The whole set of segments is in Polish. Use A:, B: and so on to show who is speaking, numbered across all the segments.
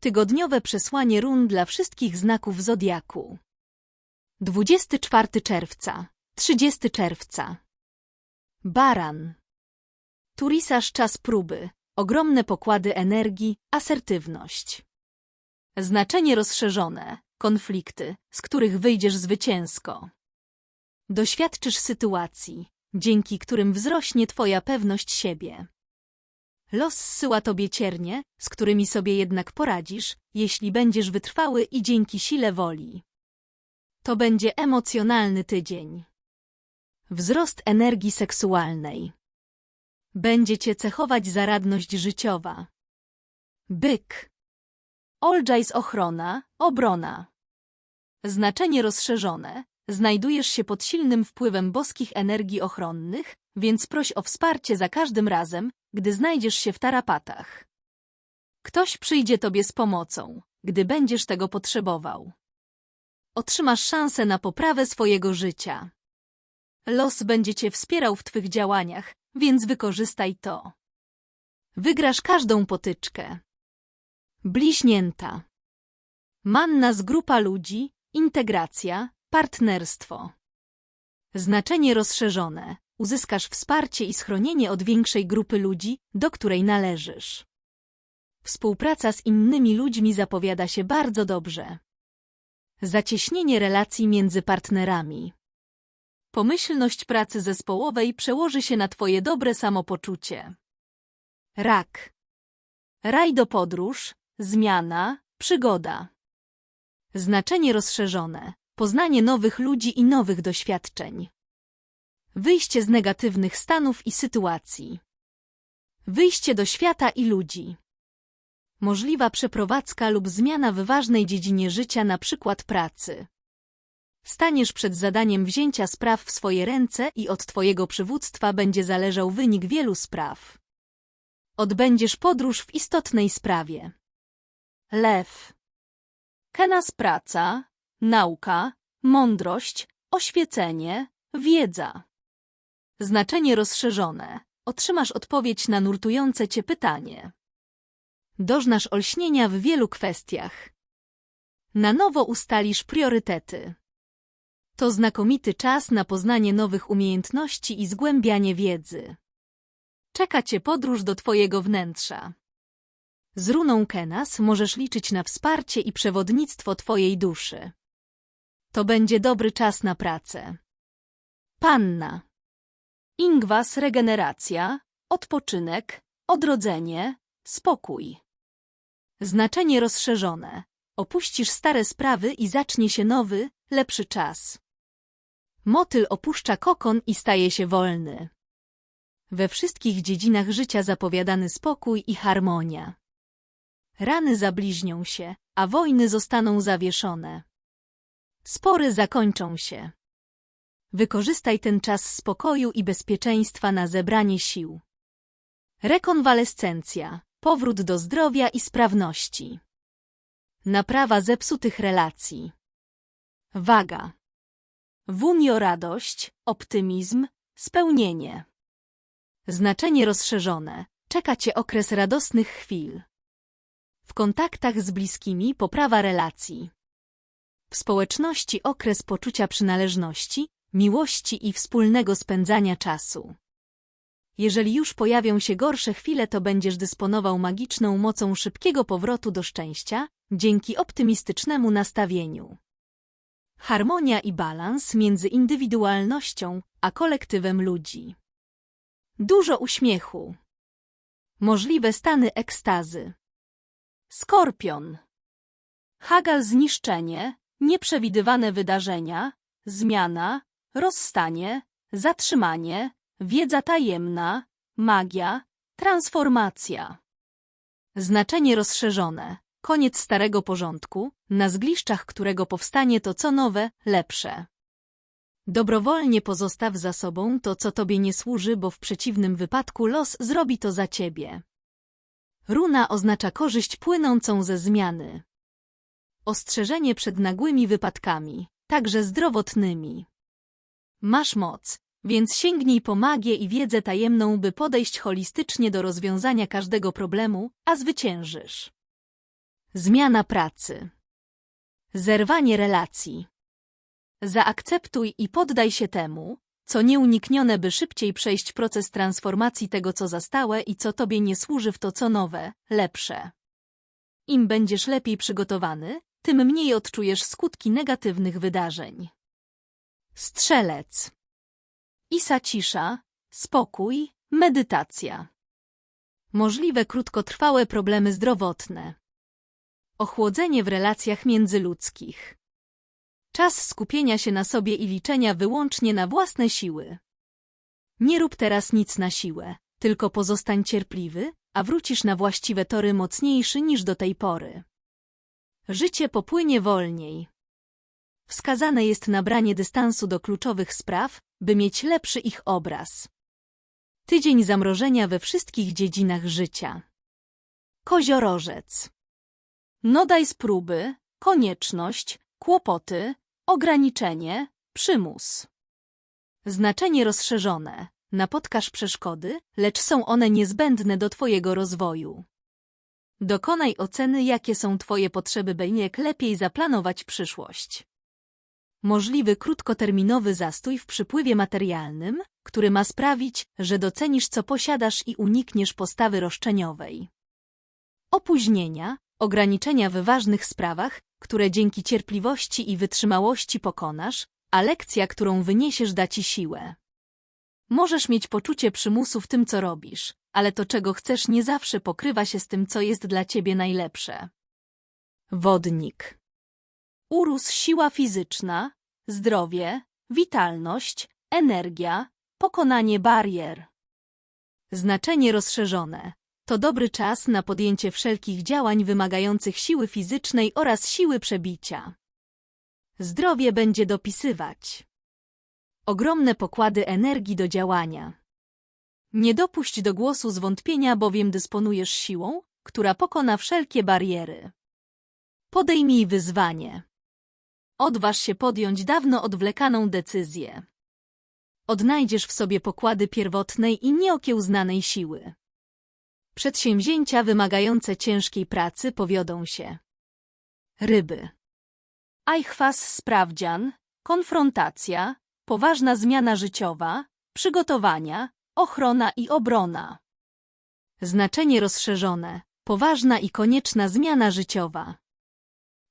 A: Tygodniowe przesłanie run dla wszystkich znaków zodiaku. 24 czerwca, 30 czerwca. Baran. Turisarz czas próby, ogromne pokłady energii, asertywność. Znaczenie rozszerzone, konflikty, z których wyjdziesz zwycięsko. Doświadczysz sytuacji, dzięki którym wzrośnie twoja pewność siebie. Los zsyła tobie ciernie, z którymi sobie jednak poradzisz, jeśli będziesz wytrwały i dzięki sile woli. To będzie emocjonalny tydzień. Wzrost energii seksualnej. Będzie cię cechować zaradność życiowa. Byk. Olджajs ochrona, obrona. Znaczenie rozszerzone. Znajdujesz się pod silnym wpływem boskich energii ochronnych, więc proś o wsparcie za każdym razem, gdy znajdziesz się w tarapatach. Ktoś przyjdzie tobie z pomocą, gdy będziesz tego potrzebował. Otrzymasz szansę na poprawę swojego życia. Los będzie cię wspierał w twych działaniach, więc wykorzystaj to. Wygrasz każdą potyczkę. Bliźnięta. Manna z grupa ludzi, integracja, partnerstwo. Znaczenie rozszerzone. Uzyskasz wsparcie i schronienie od większej grupy ludzi, do której należysz. Współpraca z innymi ludźmi zapowiada się bardzo dobrze. Zacieśnienie relacji między partnerami. Pomyślność pracy zespołowej przełoży się na Twoje dobre samopoczucie. Rak. Raj do podróż, zmiana, przygoda. Znaczenie rozszerzone. Poznanie nowych ludzi i nowych doświadczeń. Wyjście z negatywnych stanów i sytuacji. Wyjście do świata i ludzi. Możliwa przeprowadzka lub zmiana w ważnej dziedzinie życia, na przykład pracy. Staniesz przed zadaniem wzięcia spraw w swoje ręce i od Twojego przywództwa będzie zależał wynik wielu spraw. Odbędziesz podróż w istotnej sprawie. Lew. Kenas praca, nauka, mądrość, oświecenie, wiedza. Znaczenie rozszerzone. Otrzymasz odpowiedź na nurtujące cię pytanie. Dożnasz olśnienia w wielu kwestiach. Na nowo ustalisz priorytety. To znakomity czas na poznanie nowych umiejętności i zgłębianie wiedzy. Czeka cię podróż do twojego wnętrza. Z runą Kenas możesz liczyć na wsparcie i przewodnictwo twojej duszy. To będzie dobry czas na pracę. Panna. Ingwas regeneracja, odpoczynek, odrodzenie, spokój. Znaczenie rozszerzone. Opuścisz stare sprawy i zacznie się nowy, lepszy czas. Motyl opuszcza kokon i staje się wolny. We wszystkich dziedzinach życia zapowiadany spokój i harmonia. Rany zabliźnią się, a wojny zostaną zawieszone. Spory zakończą się. Wykorzystaj ten czas spokoju i bezpieczeństwa na zebranie sił. Rekonwalescencja, powrót do zdrowia i sprawności. Naprawa zepsutych relacji. Waga. Wunio radość, optymizm, spełnienie. Znaczenie rozszerzone. Czeka Cię okres radosnych chwil. W kontaktach z bliskimi poprawa relacji. W społeczności okres poczucia przynależności, miłości i wspólnego spędzania czasu. Jeżeli już pojawią się gorsze chwile, to będziesz dysponował magiczną mocą szybkiego powrotu do szczęścia, dzięki optymistycznemu nastawieniu. Harmonia i balans między indywidualnością a kolektywem ludzi. Dużo uśmiechu. Możliwe stany ekstazy. Skorpion. Hagal zniszczenie, nieprzewidywane wydarzenia, zmiana, rozstanie, zatrzymanie, wiedza tajemna, magia, transformacja. Znaczenie rozszerzone. Koniec starego porządku, na zgliszczach którego powstanie to co nowe, lepsze. Dobrowolnie pozostaw za sobą to, co tobie nie służy, bo w przeciwnym wypadku los zrobi to za ciebie. Runa oznacza korzyść płynącą ze zmiany. Ostrzeżenie przed nagłymi wypadkami, także zdrowotnymi. Masz moc, więc sięgnij po magię i wiedzę tajemną, by podejść holistycznie do rozwiązania każdego problemu, a zwyciężysz. Zmiana pracy. Zerwanie relacji. Zaakceptuj i poddaj się temu, co nieuniknione, by szybciej przejść proces transformacji tego, co zastałe i co tobie nie służy w to, co nowe, lepsze. Im będziesz lepiej przygotowany, tym mniej odczujesz skutki negatywnych wydarzeń. Strzelec. Isa cisza, spokój, medytacja. Możliwe krótkotrwałe problemy zdrowotne. Ochłodzenie w relacjach międzyludzkich. Czas skupienia się na sobie i liczenia wyłącznie na własne siły. Nie rób teraz nic na siłę, tylko pozostań cierpliwy, a wrócisz na właściwe tory mocniejszy niż do tej pory. Życie popłynie wolniej. Wskazane jest nabranie dystansu do kluczowych spraw, by mieć lepszy ich obraz. Tydzień zamrożenia we wszystkich dziedzinach życia. Koziorożec. No daj z próby, konieczność, kłopoty, ograniczenie, przymus. Znaczenie rozszerzone. Napotkasz przeszkody, lecz są one niezbędne do Twojego rozwoju. Dokonaj oceny, jakie są Twoje potrzeby, by jak lepiej zaplanować przyszłość. Możliwy krótkoterminowy zastój w przypływie materialnym, który ma sprawić, że docenisz, co posiadasz i unikniesz postawy roszczeniowej. Opóźnienia, ograniczenia w ważnych sprawach, które dzięki cierpliwości i wytrzymałości pokonasz, a lekcja, którą wyniesiesz, da ci siłę. Możesz mieć poczucie przymusu w tym, co robisz, ale to, czego chcesz, nie zawsze pokrywa się z tym, co jest dla ciebie najlepsze. Wodnik. Urósł siła fizyczna, zdrowie, witalność, energia, pokonanie barier. Znaczenie rozszerzone. To dobry czas na podjęcie wszelkich działań wymagających siły fizycznej oraz siły przebicia. Zdrowie będzie dopisywać. Ogromne pokłady energii do działania. Nie dopuść do głosu zwątpienia, bowiem dysponujesz siłą, która pokona wszelkie bariery. Podejmij wyzwanie. Odważ się podjąć dawno odwlekaną decyzję. Odnajdziesz w sobie pokłady pierwotnej i nieokiełznanej siły. Przedsięwzięcia wymagające ciężkiej pracy powiodą się. Ryby. Ajchwas sprawdzian, konfrontacja, poważna zmiana życiowa, przygotowania, ochrona i obrona. Znaczenie rozszerzone, poważna i konieczna zmiana życiowa.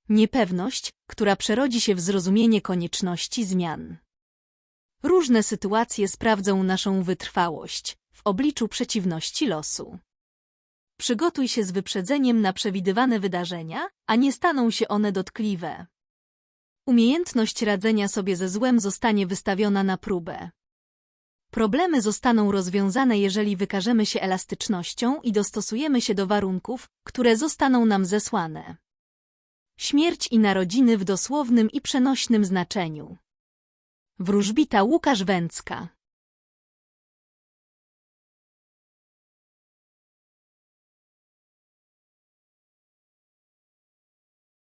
A: Niepewność, która przerodzi się w zrozumienie konieczności zmian. Różne sytuacje sprawdzą naszą wytrwałość w obliczu przeciwności losu. Przygotuj się z wyprzedzeniem na przewidywane wydarzenia, a nie staną się one dotkliwe. Umiejętność radzenia sobie ze złem zostanie wystawiona na próbę. Problemy zostaną rozwiązane, jeżeli wykażemy się elastycznością i dostosujemy się do warunków, które zostaną nam zesłane. Śmierć i narodziny w dosłownym i przenośnym znaczeniu. Wróżbita Łukasz Węcka